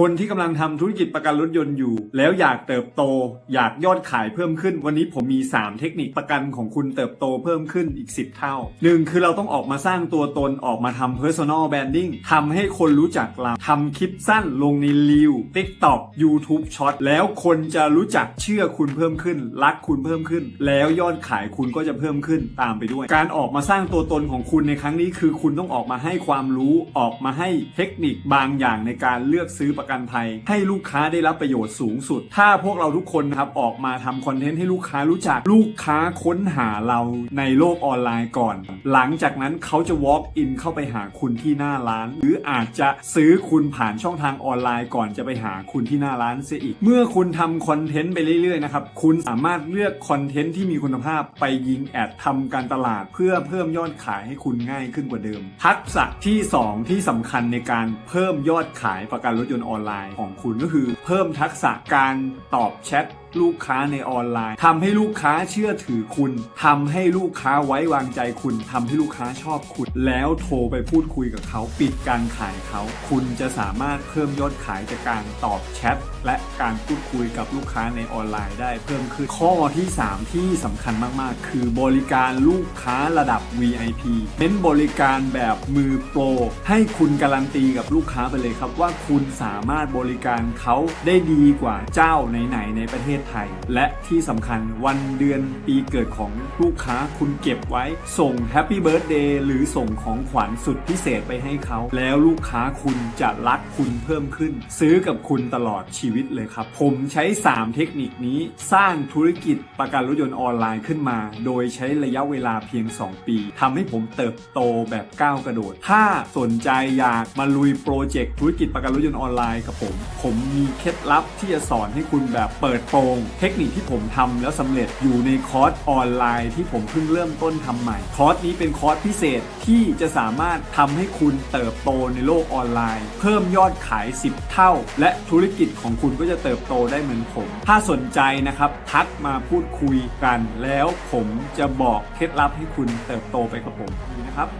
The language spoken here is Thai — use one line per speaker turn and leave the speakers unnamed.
คนที่กำลังทำธุรกิจประกันรถยนต์อยู่ แล้วอยากเติบโต อยากยอดขายเพิ่มขึ้น วันนี้ผมมี 3 เทคนิคประกันของคุณเติบโตเพิ่มขึ้นอีก 10 เท่า 1 คือเราต้องออกมาสร้างตัวตนออกมาทำ personal branding ทำให้คนรู้จักเราทำคลิปสั้นลงในรีว TikTok YouTube Short แล้วคนจะรู้จักเชื่อคุณเพิ่มขึ้น รักคุณเพิ่มขึ้น แล้วยอดขายคุณก็จะเพิ่มขึ้นตามไปด้วย การออกมาสร้างตัวตนของคุณในครั้งนี้คือคุณต้องออกมาให้ความรู้ออกมาให้เทคนิคบางอย่างในการเลือกซื้อประกันภัย ให้ลูกค้าได้รับประโยชน์สูงสุด ถ้าพวกเราทุกคนนะครับออกมาทำคอนเทนต์ให้ลูกค้ารู้จักลูกค้าค้นหาเราในโลกออนไลน์ก่อน หลังจากนั้นเขาจะ walk in เข้าไปหาคุณที่หน้าร้าน หรืออาจจะซื้อคุณผ่านช่องทางออนไลน์ก่อนจะไปหาคุณที่หน้าร้านเสียอีก เมื่อคุณทำคอนเทนต์ไปเรื่อยๆนะครับคุณสามารถเลือกคอนเทนต์ที่มีคุณภาพไปยิงแอดทำการตลาด เพื่อเพิ่มยอดขายให้คุณง่ายขึ้นกว่าเดิม ทักษะที่ 2 ที่สำคัญในการเพิ่มยอดขายประกันรถยนต์ออนอนไลน์ของคุณก็คือ เพิ่มทักษะการตอบแชท ลูกค้าในออนไลน์ทำให้ลูกค้าเชื่อถือคุณทำให้ลูกค้าไว้วางใจคุณทำให้ลูกค้าชอบคุณ แล้วโทรไปพูดคุยกับเขาปิดการขายเขา คุณจะสามารถเพิ่มยอดขายจากการตอบแชทและการพูดคุยกับลูกค้าในออนไลน์ได้เพิ่มขึ้น ข้อที่ 3 ที่สำคัญมากๆ คือบริการลูกค้าระดับ VIP เน้นบริการแบบมือโปรให้คุณการันตีกับลูกค้าไปเลยครับว่าคุณสามารถบริการเขาได้ดีกว่าเจ้าไหนๆในประเทศไทย และที่สำคัญวันเดือนปีเกิดของลูกค้าคุณเก็บไว้ ส่งแฮปปี้เบิร์ a เดย์หรือส่งของขวัญสุดพิเศษไปให้เขา แล้วลูกค้าคุณจะรักคุณเพิ่มขึ้น ซื้อกับคุณตลอดชีวิตเลยครับ ผมใช้ 3 เทคนิคนี้สร้างธุรกิจประกันรถยนต์ออนไลน์ขึ้นมา โดยใช้ระยะเวลาเพียง 2 ปีทำให้ผมเติบโตแบบก้าวกระโดด ถ้าสนใจอยากมาลุยโปรเจกต์ธุรกิจประกันรถยนต์ออนไลน์กับผม ผมมีเคล็ดลับที่จะสอนให้คุณแบบเปิดโปง เทคนิคที่ผมทำแล้วสำเร็จอยู่ในคอร์สออนไลน์ที่ผมเพิ่งเริ่มต้นทำใหม่ คอร์สนี้เป็นคอร์สพิเศษที่จะสามารถทำให้คุณเติบโตในโลกออนไลน์ เพิ่มยอดขาย 10 เท่า และธุรกิจของคุณก็จะเติบโตได้เหมือนผม ถ้าสนใจนะครับทักมาพูดคุยกัน แล้วผมจะบอกเคล็ดลับให้คุณเติบโตไปกับผมนะครับ